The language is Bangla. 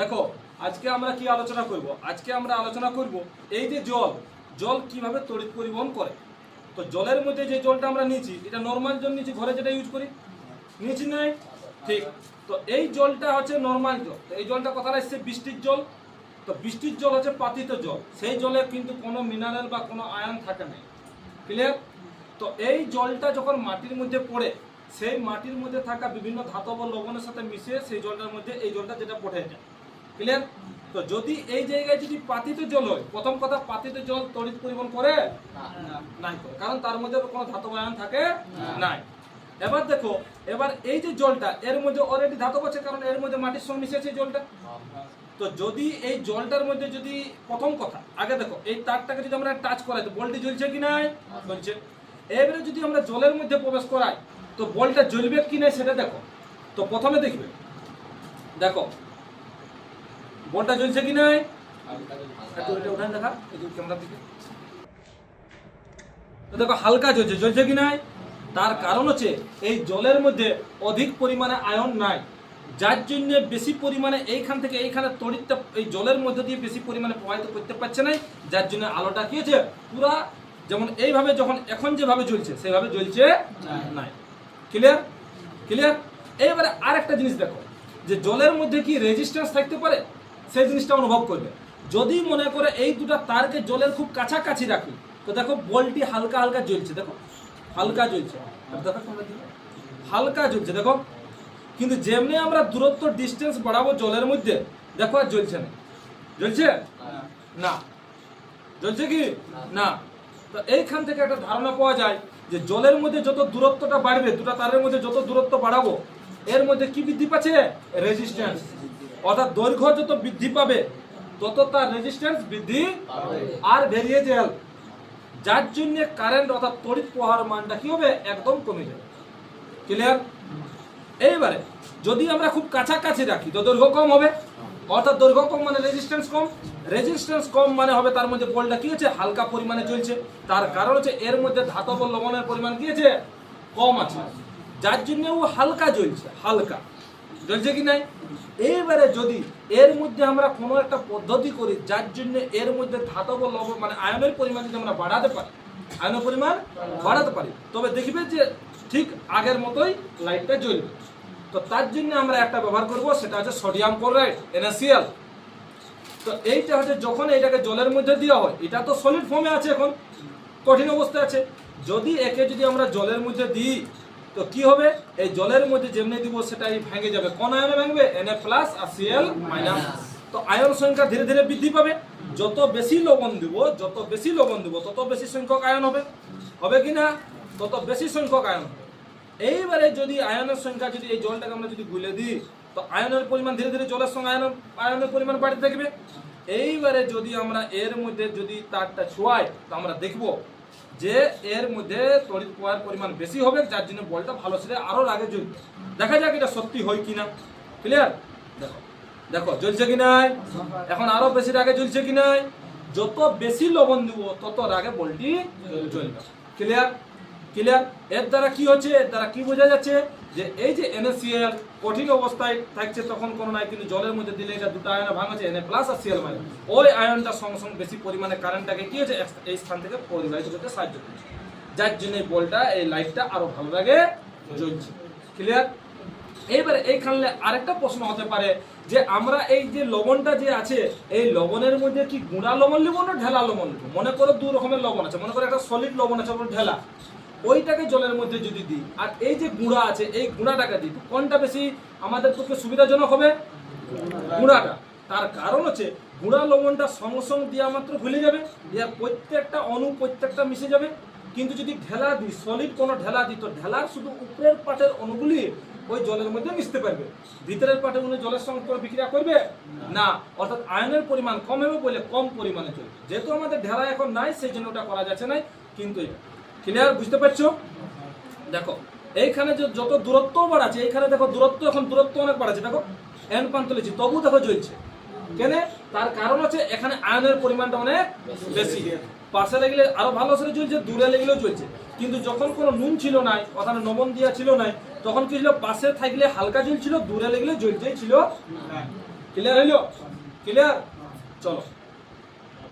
দেখো, আজকে আমরা কি আলোচনা করব? আজকে আমরা আলোচনা করব এই যে জল জল কীভাবে তড়িৎ পরিবহন করে? তো জলের মধ্যে যে জলটা আমরা নিয়েছি, এটা নর্মাল জল নিয়েছি, ঘরে যেটা ইউজ করি? নিয়েছি নাই? ঠিক। তো এই জলটা হচ্ছে নর্মাল জল। তো এই জলটা কোথায় এসছে? বৃষ্টির জল। তো বৃষ্টির জল হচ্ছে পাতিত জল। সেই জলে কিন্তু কোনো মিনারেল বা কোনো আয়ন থাকে না। ক্লিয়ার তো এই জলটা যখন মাটির মধ্যে পড়ে, সেই মাটির মধ্যে থাকা বিভিন্ন ধাতব লবণের সাথে মিশিয়ে সেই জলটার মধ্যে এই জলটা যেটা পড়ে যায়। ক্লিয়ার তো যদি এই জায়গায় যদি পাতিত জল হয় প্রথম কথা পাতিত জল তড়িৎ পরিবহন করে নাই করে কারণ তার মধ্যে কোনো ধাতব আয়ন থাকে নাই। এবার দেখো এবার এই যে জলটা এর মধ্যে অলরেডি ধাতব আছে কারণ এর মধ্যে মাটির সঙ্গে মিশেছে জলটা। তো যদি এই জলটার মধ্যে যদি প্রথম কথা আগে দেখো এই তারটাকে যদি আমরা টাচ করাই তো বলটি জ্বলছে কি নাই? জ্বলছে। এবারে যদি আমরা জলের মধ্যে প্রবেশ করাই তো বলটা জ্বলবে কি নাই সেটা দেখো। তো প্রথমে দেখবে দেখো বলটা জ্বলছে কি নাই দেখা হালকা জ্বলছে জ্বলছে কি নাই তার কারণ হচ্ছে, এই জলের মধ্যে অধিক পরিমাণে আয়ন নাই। যার জন্য বেশি পরিমাণে এইখান থেকে এইখানে তড়িৎটা, এই জলের মধ্যে দিয়ে বেশি পরিমাণে প্রবাহিত করতে পারছে না। যার জন্য আলোটা কি হচ্ছে? পুরা যেমন এইভাবে যখন, এখন যেভাবে জ্বলছে সেভাবে জ্বলছে নাই। ক্লিয়ার ক্লিয়ার এইবারে আর একটা জিনিস দেখো, যে জলের মধ্যে কি রেজিস্ট্যান্স থাকতে পারে? সেই জিনিসটা অনুভব করবে। যদি মনে করে এই দুটো তারকে জলের খুব কাছাকাছি রাখি তো দেখো বলটি হালকা হালকা জ্বলছে দেখো। হালকা জ্বলছে। দেখো হালকা জ্বলছে দেখো। কিন্তু যেমনি আমরা দূরত্ব ডিস্টেন্স বাড়াবো জলের মধ্যে দেখো আর জ্বলছে না। জ্বলছে? না। জ্বলছে কি? না। তো এইখান থেকে একটা ধারণা পাওয়া যায় যে জলের মধ্যে যত দূরত্বটা বাড়বে দুটো তারের মধ্যে যত দূরত্ব বাড়াবো এর মধ্যে কি বৃদ্ধি পাচ্ছে? রেজিস্ট্যান্স অর্থাৎ দৈর্ঘ্য যত বৃদ্ধি পাবে, তত তার রেজিস্ট্যান্স বৃদ্ধি আর ভেরিয়েবল যার জন্য কারেন্ট অর্থাৎ তড়িৎ প্রবাহের মানটা কি হবে? একদম কমে যাবে। ক্লিয়ার এইবারে, যদি আমরা খুব কাছাকাছি রাখি, তো দৈর্ঘ্য কম হবে। অর্থাৎ দৈর্ঘ্য কম মানে রেজিস্ট্যান্স কম। রেজিস্ট্যান্স কম মানে হবে তার মধ্যে বলটা কি হচ্ছে হালকা পরিমাণে চলছে। তার কারণ হচ্ছে এর মধ্যে ধাতব লবণের পরিমাণ কি আছে? কম আছে। যার জন্য ও হালকা জ্বলছে, হালকা। জ্বলছে কি নাই? এইবারে যদি এর মধ্যে আমরা কোনো একটা পদ্ধতি করি, যার জন্য এর মধ্যে ধাতব লবণ মানে আয়নের পরিমাণ যদি আমরা বাড়াতে পারি, আয়নের পরিমাণ বাড়াতে পারি, তবে দেখবে যে ঠিক আগের মতোই লাইটটা জ্বলবে। তো তার জন্য আমরা একটা ব্যবহার করব, সেটা হচ্ছে সোডিয়াম ক্লোরাইড, এনএসিএল। তো এইটা হচ্ছে যখন এটাকে জলের মধ্যে দেওয়া হয়, এটা তো সলিড ফর্মে আছে এখন, কঠিন অবস্থায় আছে। যদি একে যদি আমরা জলের মধ্যে দিই তো কি হবে? এই জলের মধ্যে যেমনি দিব, সেটাই ভেঙে যাবে। কোন আয়নে ভাঙবে? Na প্লাস আর Cl মাইনাস তো আয়ন সংখ্যা ধীরে ধীরে বৃদ্ধি পাবে। যত বেশি লবণ দিব, যত বেশি লবণ দিব, তত বেশি সংখ্যক আয়ন হবে। হবে কি না? তত বেশি সংখ্যক আয়ন এইবারে যদি আয়নের সংখ্যা, যদি এই জলটাকে আমরা যদি গুলে দিই, তো আয়নের পরিমাণ ধীরে ধীরে জলের সঙ্গে আয়ন, আয়নের পরিমাণ বাড়তে থাকবে। এইবারে যদি আমরা এর মধ্যে যদি তারটা ছোঁয়াই, তো আমরা দেখব যে এর মধ্যে তড়িৎ প্রবাহের পরিমাণ বেশি হবে, যার জন্য বলটা ভালো ছিল আরও লাগে জ্বলবে দেখা যাক এটা সত্যি হয় কিনা। ক্লিয়ার দেখো দেখো, জ্বলছে কি নাই? এখন আরও বেশি রাগে জ্বলছে কি নাই? যত বেশি লবণ দিব, তত রাগে বলটি জ্বলবে। ক্লিয়ার ক্লিয়ার এর দ্বারা কি হচ্ছে? এর দ্বারা কি বোঝা যাচ্ছে? যে এই যে NaCl কঠিন অবস্থায় থাকছে, তখন কোনো নাই কিন্তু জলের মধ্যে দিলে এটা দুটো আয়ন ভাঙছে Na প্লাস আর Cl মাইনাস ওই আয়নটা সঙ্গে সঙ্গে বেশি পরিমাণে কারেন্টটাকে কি হচ্ছে? এই স্থান থেকে পরিবাহিত করতে সাহায্য করছে। যার জন্য এই বলটা, এই লাইটটা আরও ভালো লাগে, জ্বলছে। ক্লিয়ার এইবারে এইখানে আরেকটা প্রশ্ন হতে পারে যে আমরা এই যে লবণটা যে আছে, এই লবণের মধ্যে কি গুঁড়া লবণ নেব না ঢেলা লবণ নেব মনে করো দু রকমের লবণ আছে। মনে করো একটা সলিড লবণ আছে ঢেলা। ওইটাকে জলের মধ্যে যদি দিই, আর এই যে গুঁড়া আছে, এই গুঁড়াটাকে দিই কোনটা বেশি আমাদের পক্ষে সুবিধাজনক হবে? গুঁড়াটা। তার কারণ হচ্ছে, গুঁড়া লবণটা সঙ্গে সঙ্গে দেওয়া মাত্র ভুলে যাবে ইয়ার প্রত্যেকটা অণু প্রত্যেকটা মিশে যাবে। কিন্তু যদি ঢেলা দিই সলিড কোনো ঢেলা দিই, তো ঢেলার শুধু উপরের পাটের অণুগুলি ওই জলের মধ্যে মিশতে পারবে। ভিতরের পাটে উনি জলের সঙ্গে করে বিক্রিয়া করবে? না। অর্থাৎ আয়নের পরিমাণ কম হবে বলে কম পরিমাণে চলবে। যেহেতু আমাদের ঢেলা এখন নাই, সেই জন্য ওটা করা যাচ্ছে না কিন্তু ক্লিয়ার বুঝতে পারছ? দেখো, এইখানে যে যত দূরত্ব বাড়াচ্ছে এইখানে দেখো দূরত্ব, এখন দূরত্ব অনেক বাড়াচ্ছে। দেখো এন প্রান্ত লিখছি তবু দেখো জ্বলছে। কেন? তার কারণ হচ্ছে এখানে আয়নের পরিমাণটা অনেক বেশি। পাশে লাগলে আরও ভালো করে জ্বলছে, দূরে লাগলেও জ্বলছে। কিন্তু যখন কোনো নুন ছিল নাই ওখানে নবন দিয়া ছিল নাই, তখন কি ছিল? পাশে থাকলে হালকা জ্বলছিল, দূরে লাগলে জ্বলছেই ছিল ক্লিয়ার হইল? ক্লিয়ার চলো।